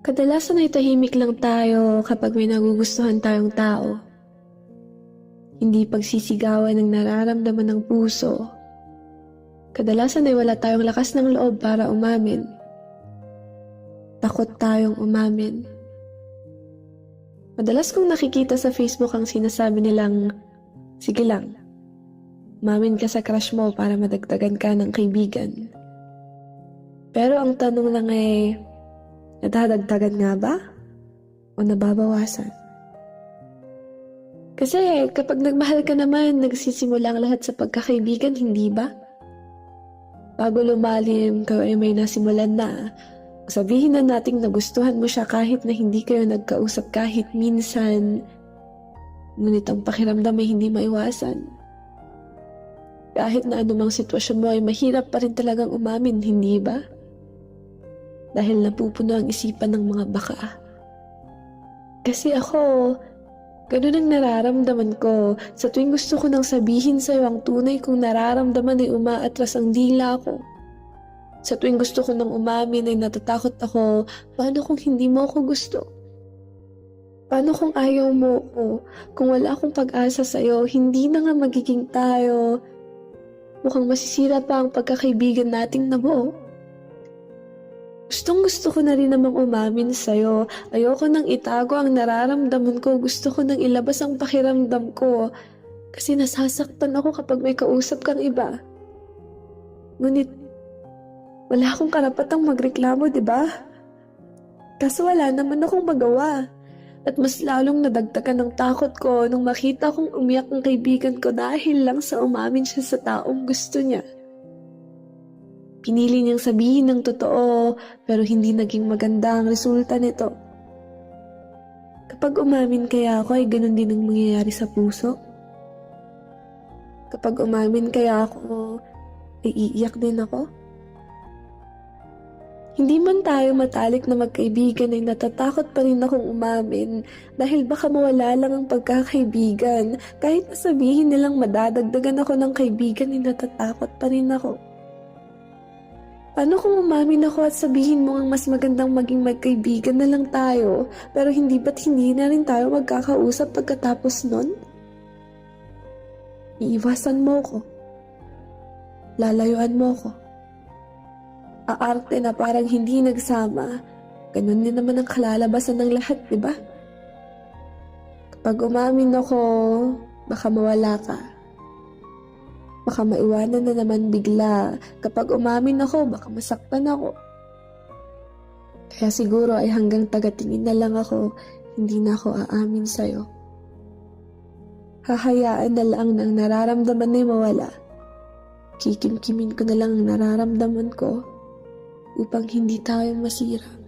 Kadalasan ay tahimik lang tayo kapag may nagugustuhan tayong tao. Hindi pagsisigawan ng nararamdaman ng puso. Kadalasan ay wala tayong lakas ng loob para umamin. Takot tayong umamin. Madalas kong nakikita sa Facebook ang sinasabi nilang, Sige lang, umamin ka sa crush mo para madagdagan ka ng kaibigan. Pero ang tanong lang ay, nadadagdagan nga ba? O nababawasan? Kasi kapag nagmahal ka naman, nagsisimula ang lahat sa pagkakaibigan, hindi ba? Bago lumalim, kayo ay may nasimulan na. Sabihin na nating nagustuhan mo siya kahit na hindi kayo nagkausap kahit minsan. Ngunit ang pakiramdam ay hindi maiwasan. Kahit na anumang sitwasyon mo ay mahirap pa rin talagang umamin, hindi ba? Dahil napupuno ang isipan ng mga baka. Kasi ako, ganun ang nararamdaman ko. Sa tuwing gusto ko nang sabihin sa'yo ang tunay kong nararamdaman ay umaatras ang dila ko. Sa tuwing gusto ko nang umamin ay natatakot ako, paano kung hindi mo ako gusto? Paano kung ayaw mo ko? Kung wala akong pag-asa sa'yo, hindi na nga magiging tayo. Mukhang masisira pa ang pagkakaibigan nating nabuo. Gustong gusto ko na rin namang umamin sa'yo. Ayoko nang itago ang nararamdaman ko. Gusto ko nang ilabas ang pakiramdam ko. Kasi nasasaktan ako kapag may kausap kang iba. Ngunit, wala akong karapatang magreklamo, di ba? Kaso wala naman akong magawa. At mas lalong nadagdagan ng takot ko nung makita kong umiyak ang kaibigan ko dahil lang sa umamin siya sa taong gusto niya. Pinili niyang sabihin ng totoo pero hindi naging maganda ang resulta nito. Kapag umamin kaya ako ay ganun din ang mangyayari sa puso. Kapag umamin kaya ako, ay iiyak din ako. Hindi man tayo matalik na magkaibigan ay natatakot pa rin akong umamin dahil baka mawala lang ang pagkakaibigan. Kahit na sabihin nilang madadagdagan ako ng kaibigan ay natatakot pa rin ako. Paano kung umamin ako at sabihin mo ang mas magandang maging magkaibigan na lang tayo pero hindi ba't hindi na rin tayo magkakausap pagkatapos nun? Iiwasan mo ko. Lalayuan mo ko. Aarte na parang hindi nagsama. Ganun din naman ang kalalabasan ng lahat, di ba? Kapag umamin ako, baka mawala ka. Baka maiwanan na naman bigla. Kapag umamin ako, baka masaktan ako. Kaya siguro ay hanggang tagatingin na lang ako, hindi na ako aamin sa'yo. Hahayaan na lang ng nararamdaman ay mawala. Kikimkimin ko na lang ang nararamdaman ko upang hindi tayo masira.